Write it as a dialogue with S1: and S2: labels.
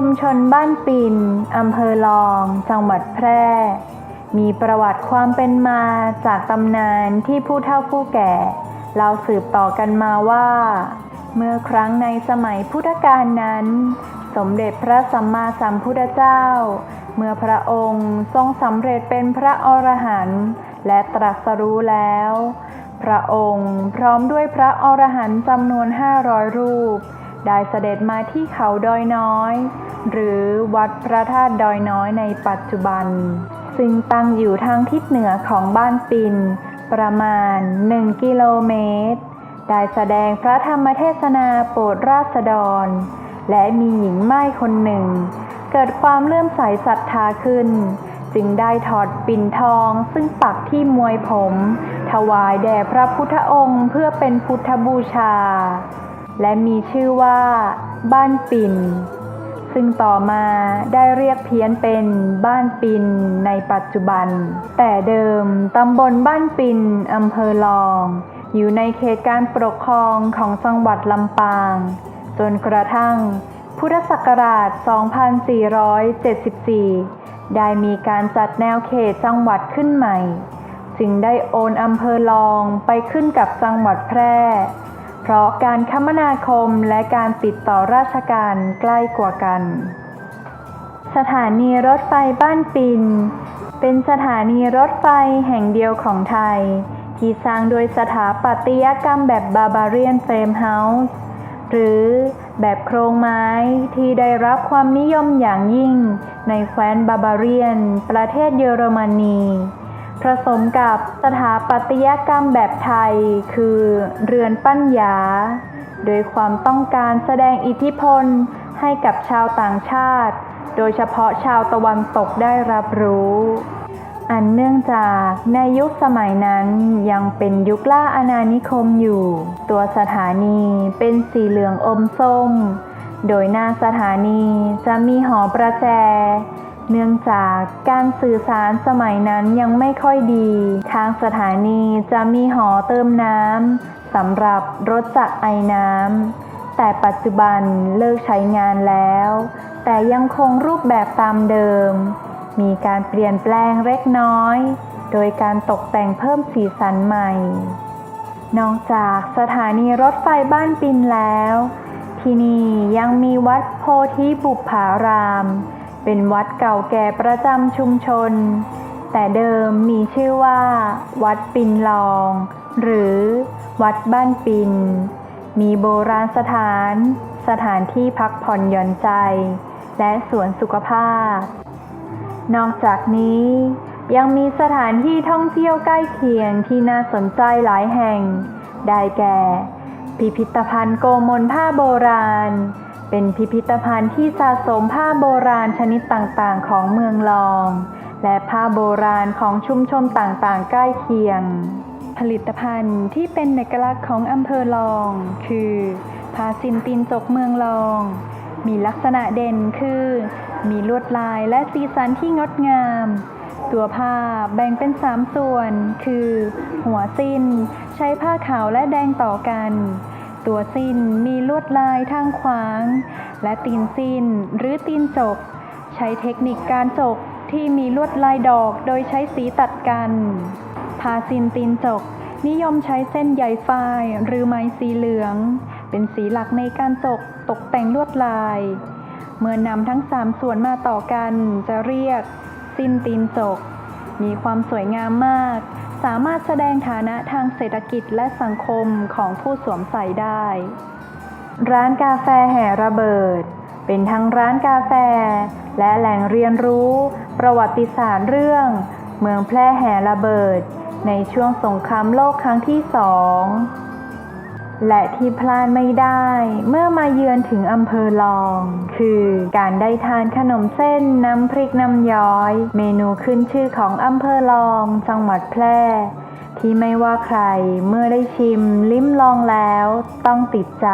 S1: ชุมชนบ้านปินอำเภอลอง จังหวัดแพร่ มีประวัติความเป็นมาจากตำนานที่ผู้เฒ่าผู้แก่เล่าสืบต่อกันมาว่า เมื่อครั้งในสมัยพุทธกาลนั้น สมเด็จพระสัมมาสัมพุทธเจ้า เมื่อพระองค์ทรงสำเร็จเป็นพระอรหันต์และตรัสรู้แล้ว พระองค์พร้อมด้วยพระอรหันต์จำนวน 500 รูปได้เสด็จมาที่เขาดอยน้อย หรือวัดพระธาตุดอยน้อยในปัจจุบัน ซึ่งตั้งอยู่ทางทิศเหนือของบ้านปิน ประมาณ 1 กิโลเมตร ได้แสดงพระธรรมเทศนาโปรดราษฎร และมีหญิงไม้คนหนึ่ง เกิดความเลื่อมใสศรัทธาขึ้น จึงได้ถอดปิ่นทองซึ่งปักที่มวยผม ถวายแด่พระพุทธองค์เพื่อเป็นพุทธบูชา และมีชื่อว่า บ้านปิ่น ซึ่งต่อมาได้เรียกเพี้ยนเป็นบ้านปินในปัจจุบัน แต่เดิมตำบลบ้านปินอำเภอลอง อยู่ในเขตการปกครองของจังหวัดลำปาง จนกระทั่ง พุทธศักราช 2474 ได้มีการจัดแนวเขตจังหวัดขึ้นใหม่ จึงได้โอนอำเภอลองไปขึ้นกับจังหวัดแพร่ เพราะการคมนาคมและการติดต่อราชการใกล้กว่ากัน สถานีรถไฟบ้านปิน เป็นสถานีรถไฟแห่งเดียวของไทย ที่สร้างโดยสถาปัตยกรรมแบบบาบาเรียนเฟรมเฮาส์หรือแบบโครงไม้ที่ได้รับความนิยมอย่างยิ่งในแคว้นบาบาเรียน ประเทศเยอรมนี ผสมกับสถาปัตยกรรมแบบไทย คือเรือนปั้นยา โดยความต้องการแสดงอิทธิพลให้กับชาวต่างชาติ โดยเฉพาะชาวตะวันตกได้รับรู้ อันเนื่องจากในยุคสมัยนั้นยังเป็นยุคล่าอาณานิคมอยู่ ตัวสถานีเป็นสีเหลืองอมส้ม โดยหน้าสถานีจะมีหอประแจ เนื่องจากการสื่อสารสมัยนั้นยังไม่ค่อยดี ทางสถานีจะมีหอเติมน้ำสำหรับรถจักรไอน้ำ แต่ปัจจุบันเลิกใช้งานแล้ว แต่ยังคงรูปแบบตามเดิม มีการเปลี่ยนแปลงเล็กน้อย โดยการตกแต่งเพิ่มสีสันใหม่ นอกจากสถานีรถไฟบ้านปินแล้ว ที่นี่ยังมีวัดโพธิบุพาราม เป็นวัดเก่าแก่ประจำชุมชน แต่เดิมมีชื่อว่า วัดปินลอง หรือวัดบ้านปิน มีโบราณสถาน สถานที่พักผ่อนหย่อนใจ และสวนสุขภาพ นอกจากนี้ยังมีสถานที่ท่องเที่ยวใกล้เคียงที่น่าสนใจหลายแห่ง ได้แก่ พิพิธภัณฑ์โกมลผ้าโบราณ เป็นพิพิธภัณฑ์ที่สะสมผ้าโบราณชนิดต่างๆ ของเมืองลอง และผ้าโบราณของชุมชนต่างๆ ใกล้เคียง ผลิตภัณฑ์ที่เป็นเอกลักษณ์ของอำเภอลอง คือผ้าสินตีนจกเมืองลอง มีลักษณะเด่นคือ มีลวดลายและสีสันที่งดงาม ตัวผ้าแบ่งเป็นสามส่วน คือ หัวสิ้น ใช้ผ้าขาวและแดงต่อกัน ตัวสิ้นมีลวดลายทางขวาง และตีนสิ้นหรือตีนจก ใช้เทคนิคการจกที่มีลวดลายดอกโดยใช้สีตัดกันผ้าสินตีนจก นิยมใช้เส้นใยฝ้ายหรือไม้สีเหลือง เป็นสีหลักในการจกตกแต่งลวดลาย เมื่อนำทั้งสามส่วนมาต่อกันจะเรียกสิ้นตีนจก มีความสวยงามมาก สามารถแสดงฐานะทางเศรษฐกิจและสังคมของผู้สวมใส่ได้ ร้านกาแฟแห่ระเบิด เป็นทั้งร้านกาแฟ และแหล่งเรียนรู้ ประวัติศาสตร์เรื่อง เมืองแพร่แห่ระเบิด ในช่วงสงครามโลกครั้งที่สอง และที่พลาดไม่ได้ เมื่อมาเยือนถึงอำเภอลอง คือการได้ทานขนมเส้นน้ำพริกน้ำย้อย เมนูขึ้นชื่อของอำเภอลอง จังหวัดแพร่ที่ไม่ว่าใครเมื่อได้ชิมลิ้มลองแล้วต้องติดใจ